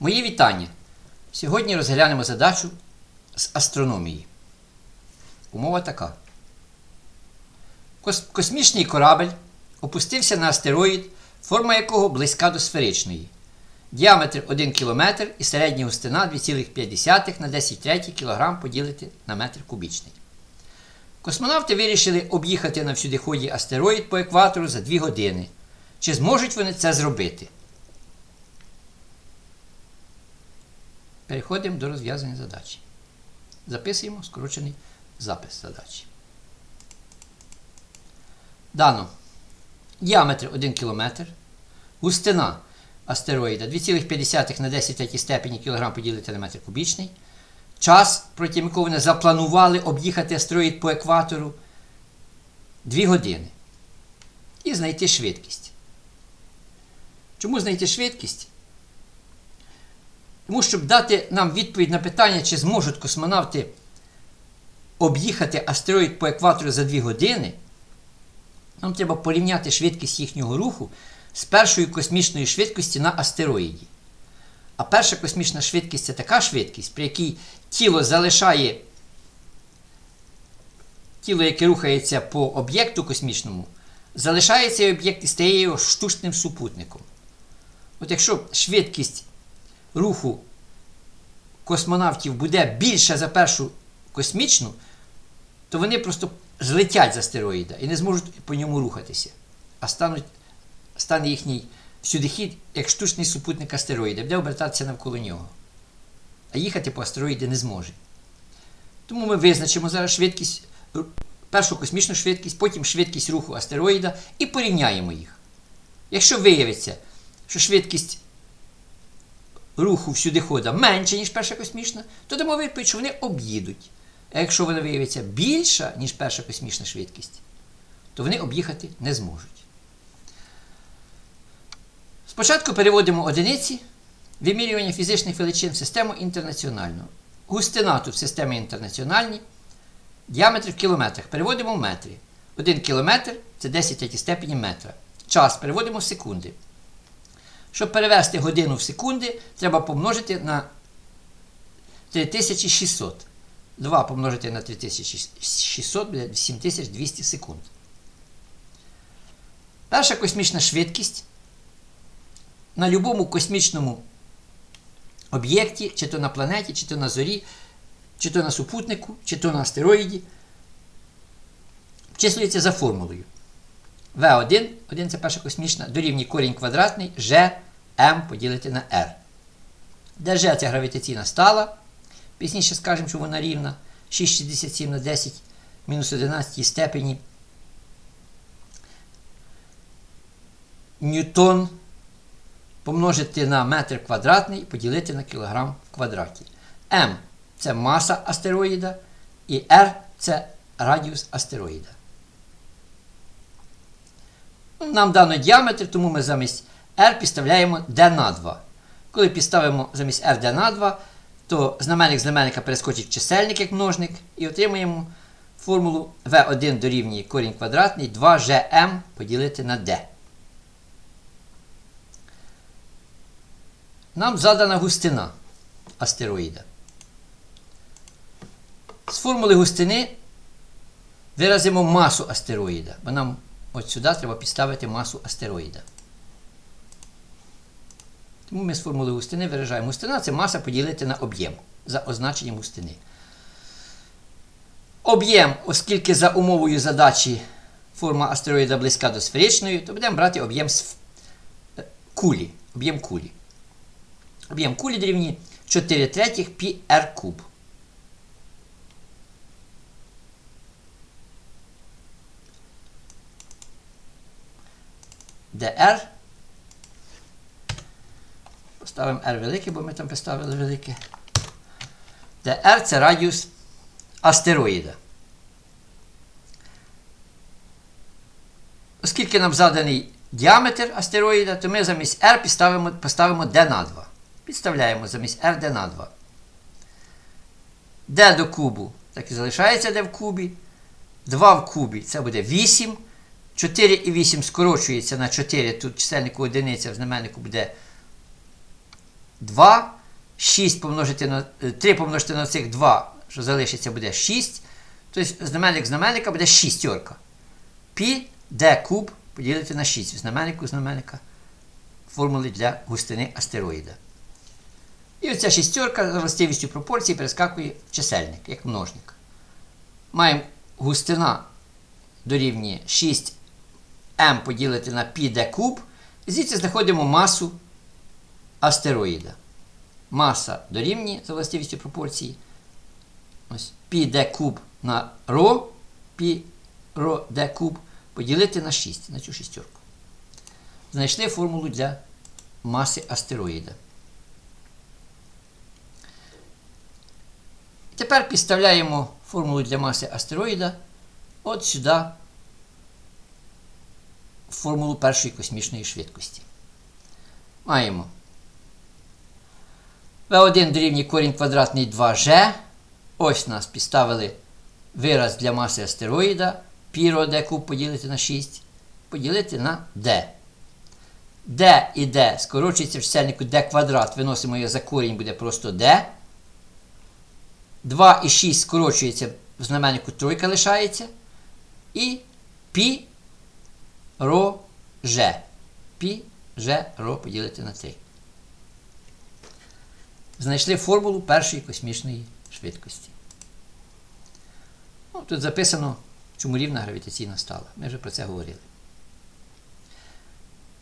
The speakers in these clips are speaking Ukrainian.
Мої вітання. Сьогодні розглянемо задачу з астрономії. Умова така. Кос- космічний корабель опустився на астероїд, форма якого близька до сферичної. Діаметр 1 км і середня густина 2,5 на 10 третій кг поділити на метр кубічний. Космонавти вирішили об'їхати на всюдиході астероїд по екватору за 2 години. Чи зможуть вони це зробити? Переходимо до розв'язання задачі. Записуємо скорочений запис задачі. Дано. Діаметр 1 км. Густина астероїда 2,5 на 10 третій степені кг поділити на метр кубічний. Час, протягом якого вони запланували об'їхати астероїд по екватору 2 години. І знайти швидкість. Чому знайти швидкість? Тому, щоб дати нам відповідь на питання, чи зможуть космонавти об'їхати астероїд по екватору за 2 години, нам треба порівняти швидкість їхнього руху з першою космічною швидкістю на астероїді. А перша космічна швидкість це така швидкість, при якій тіло залишає тіло, яке рухається по об'єкту космічному, залишає цей об'єкт і стає його штучним супутником. От якщо швидкість руху космонавтів буде більша за першу космічну, то вони просто злетять з астероїда і не зможуть по ньому рухатися. А стануть, стане їхній всюдихід як штучний супутник астероїда, буде обертатися навколо нього. А їхати по астероїді не зможе. Тому ми визначимо зараз швидкість, першу космічну швидкість, потім швидкість руху астероїда і порівняємо їх. Якщо виявиться, що швидкість руху всюдихода менше, ніж перша космічна, то дамо відповідь, що вони об'їдуть. А якщо вона виявиться більша, ніж перша космічна швидкість, то вони об'їхати не зможуть. Спочатку переводимо одиниці вимірювання фізичних величин в систему інтернаціональну. Густина тут в системі інтернаціональній, діаметр в кілометрах. Переводимо в метри. 1 кілометр це 10 третій степені метра. Час переводимо в секунди. Щоб перевести годину в секунди, треба помножити на 3600. 2 помножити на 3600 буде 7200 секунд. Перша космічна швидкість на будь-якому космічному об'єкті, чи то на планеті, чи то на зорі, чи то на супутнику, чи то на астероїді, обчислюється за формулою. В1, 1 це перша космічна, дорівнює корінь квадратний G m поділити на R. Де G це гравітаційна стала. Пізніше скажемо, що вона рівна 6,67 на 10 мінус 11 степені. Ньютон помножити на метр квадратний і поділити на кілограм в квадраті. М це маса астероїда, і R це радіус астероїда. Нам дано діаметр, тому ми замість R підставляємо d на 2. Коли підставимо замість R d на 2, то знаменник знаменника перескочить в чисельник як множник і отримуємо формулу V1 дорівнює корінь квадратний 2gm поділити на d. Нам задана густина астероїда. З формули густини виразимо масу астероїда, бо нам от сюди треба підставити масу астероїда. Тому ми з формули густини виражаємо густина це маса поділити на об'єм за означенням густини. Об'єм, оскільки за умовою задачі форма астероїда близька до сферичної, то будемо брати об'єм е, кулі. Об'єм кулі. Об'єм кулі дорівнює 4 третіх пі r куб. dr. Поставимо r велике, бо ми там поставили велике. dr це радіус астероїда. Оскільки нам заданий діаметр астероїда, то ми замість r поставимо, поставимо d на 2. Підставляємо замість r d на 2. d до кубу так і залишається d в кубі. 2 в кубі це буде 8. 4 і 8 скорочується на 4. Тут чисельнику одиниця в знаменнику буде 2, 6 помножити на 3 помножити на цих 2, що залишиться, буде 6. Тобто знаменник знаменника буде шістерка. Пі d куб поділити на 6. В знаменнику знаменника формули для густини астероїда. І оця шістерка за властивістю пропорції перескакує в чисельник, як множник. Маємо густина дорівнює 6m поділити на π d куб. І звідси знаходимо масу астероїда. Маса дорівнює за властивістю пропорції. Ось пі d куб на ро, пі ро d куб поділити на 6, на цю шістерку. Знайшли формулу для маси астероїда. Тепер підставляємо формулу для маси астероїда от сюди формулу першої космічної швидкості. Маємо V1 дорівнює корінь квадратний 2G. Ось нас підставили вираз для маси астероїда. Піро d поділити на 6, поділити на d. d і d скорочується в чисельнику d квадрат. Виносимо його за корінь, буде просто d. 2 і 6 скорочується в знаменнику тройка лишається. І пі ро ж. Пі ж ро поділити на 3. Знайшли формулу першої космічної швидкості. Ну, Тут записано, чому рівна гравітаційна стала. Ми вже про це говорили.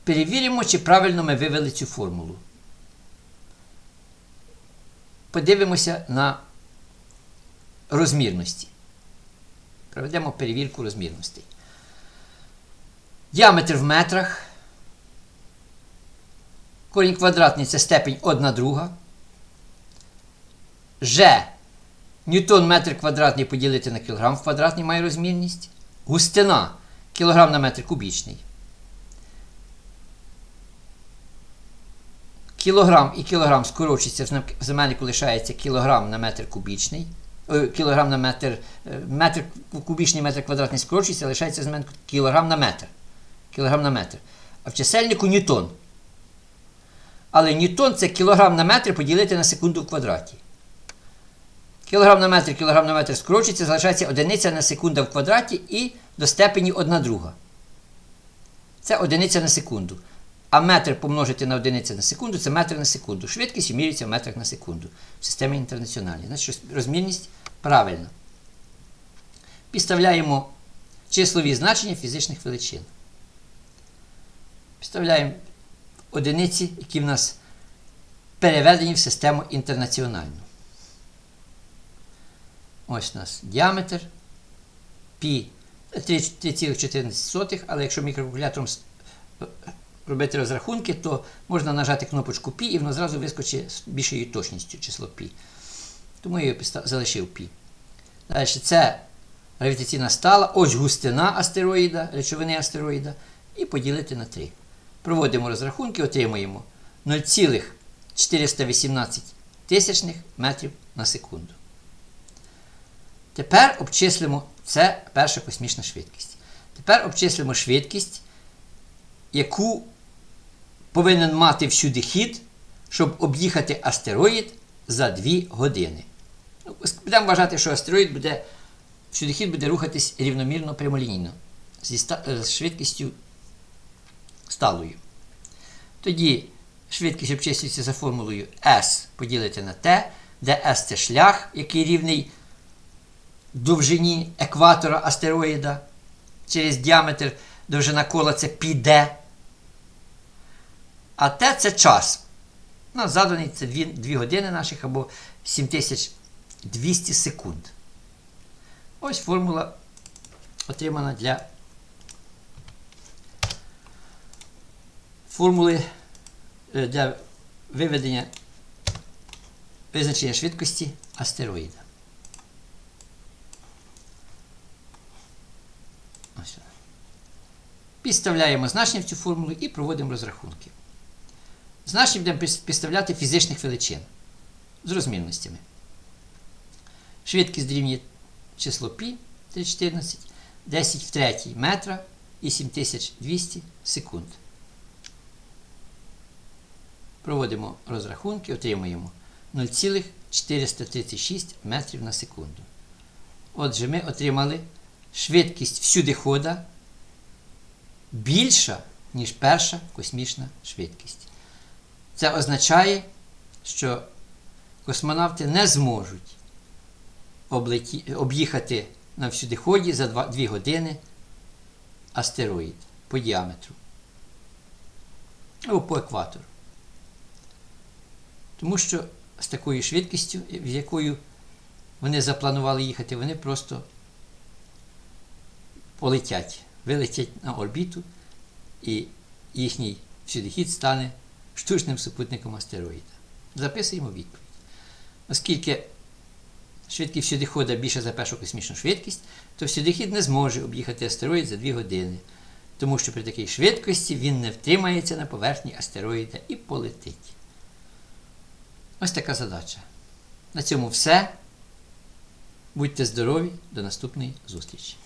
Перевіримо, чи правильно ми вивели цю формулу. Подивимося на розмірності. Проведемо перевірку розмірностей. Діаметр в метрах. Корінь квадратний це степень 1 друга. Ж. Ньютон метр квадратний поділити на кілограм квадратний має розмірність. Густина кілограм на метр кубічний. Кілограм і кілограм скорочується, в знаменнику лишається кілограм на метр кубічний. О, кілограм на метр, метр кубічний метр квадратний скорочується, лишається знаменнику кілограм на метр. Кілограм на метр. А в чисельнику ньютон. Але ньютон це кілограм на метр поділити на секунду в квадраті. Кілограм на метр, кілограм на метр скорочується, залишається одиниця на секунду в квадраті і до степені 1 друга. Це одиниця на секунду. А метр помножити на одиницю на секунду це метр на секунду. Швидкість вимірюється в метрах на секунду в системі інтернаціональній. Значить, розмірність правильна. Підставляємо числові значення фізичних величин. Підставляємо одиниці, які в нас переведені в систему інтернаціональну. Ось у нас діаметр пі 3,14, але якщо мікрокалькулятором робити розрахунки, то можна нажати кнопочку π і воно зразу вискочить з більшою точністю число π. Тому я його залишив π. Далі це гравітаційна стала, ось густина астероїда, речовини астероїда, і поділити на 3. Проводимо розрахунки, отримуємо 0,418 тисячних метрів на секунду. Тепер обчислимо, це перша космічна швидкість. Тепер обчислимо швидкість, яку повинен мати всюди хід, щоб об'їхати астероїд за 2 години. Ну, Будемо вважати, що астероїд буде, всюди хід буде рухатись рівномірно прямолінійно зі з швидкістю сталою. Тоді швидкість обчислюється за формулою S поділити на T, де S це шлях, який рівний довжині екватора астероїда. Через діаметр довжина кола це πd. А Т це час. Ну, заданий це 2, 2 години наших або 7200 секунд. Ось формула отримана для формули е, для виведення визначення швидкості астероїда. Ось. Підставляємо значення в цю формулу і проводимо розрахунки. Значення будемо підставляти фізичних величин з розмірностями. Швидкість дорівнює число π 314, 10 в 3 метра і 7200 секунд. Проводимо розрахунки, отримуємо 0,436 метрів на секунду. Отже, ми отримали швидкість всюди хода більша, ніж перша космічна швидкість. Це означає, що космонавти не зможуть об'їхати на всюдиході за 2 години астероїд по діаметру або по екватору. Тому що з такою швидкістю, в якою вони запланували їхати, вони просто полетять, вилетять на орбіту, і їхній всюдихід стане штучним супутником астероїда. Записуємо відповідь. Оскільки швидкість всюдихода більша за першу космічну швидкість, то всюдихід не зможе об'їхати астероїд за 2 години, тому що при такій швидкості він не втримається на поверхні астероїда і полетить. Ось така задача. На цьому все. Будьте здорові, до наступної зустрічі!